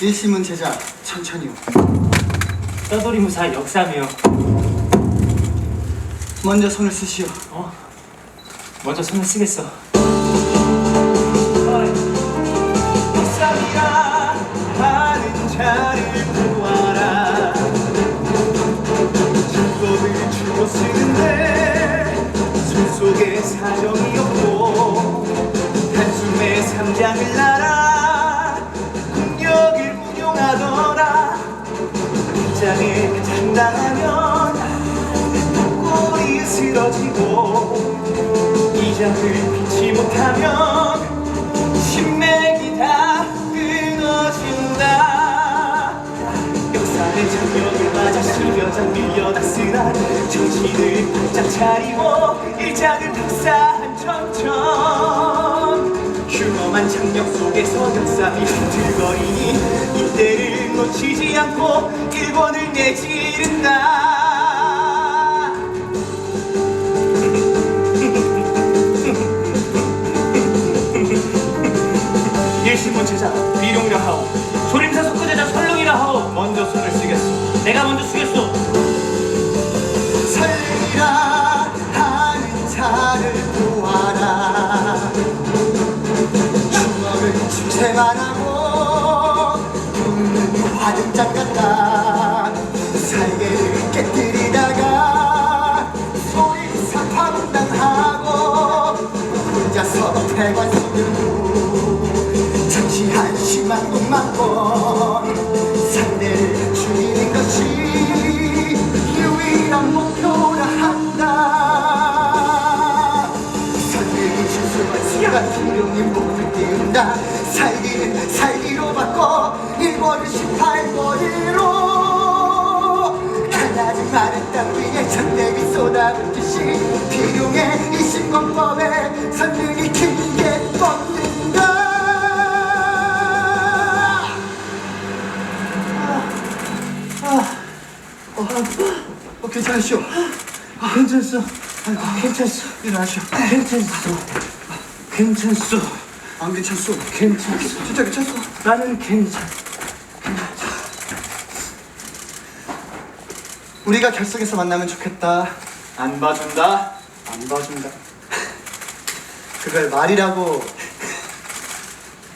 일심은 제자 천천히요. 떠돌이 무사 역삼이요. 먼저 손을 쓰시오. 어? 먼저 손을 쓰겠어. 역삼이라 하는 자를 보아라 작법을 주고 쓰는데 손 속에 사정이 없고 단숨에 삼장을 날아 당하면 꼴이 쓰러지고 이장을 피치 못하면 신맥이 다 끊어진다. 역사의 장벽을 맞아 실려장 밀려다 쓰나 정신을 바짝 차리고 일장을 박사한 천천. 흉엄한 장벽 속에서 역삼이 흔들거리니 이때를 놓치지 않고 일본을 내지른다 일신문 제자 비룡이라 하오 소림사 속구제자 설릉이라 하오. 먼저 손을 쓰겠소 내가 먼저 쓰겠소. 살리라 하는 자를 보아라. 주먹을 주세만 하고 화등장 같다. 살개를 깨뜨리다가 소리사 파문당하고 혼자서 태관 쓰는 잠시 한심한 것만건 상대를 띄운다 살기는 살기로 바꿔 일본을 18거리로 가나지 마른 땅 위에 천대비 쏟아붓듯이 비룡의 이신권법에 선생이 길게 뻗는다 어, 괜찮으시오? 괜찮소. 괜찮소. 일어나시오. 괜찮소. 괜찮소. 안 괜찮소? 괜찮소. 진짜 괜찮소? 나는 괜찮. 우리가 결석에서 만나면 좋겠다. 안 봐준다 안 봐준다. 그걸 말이라고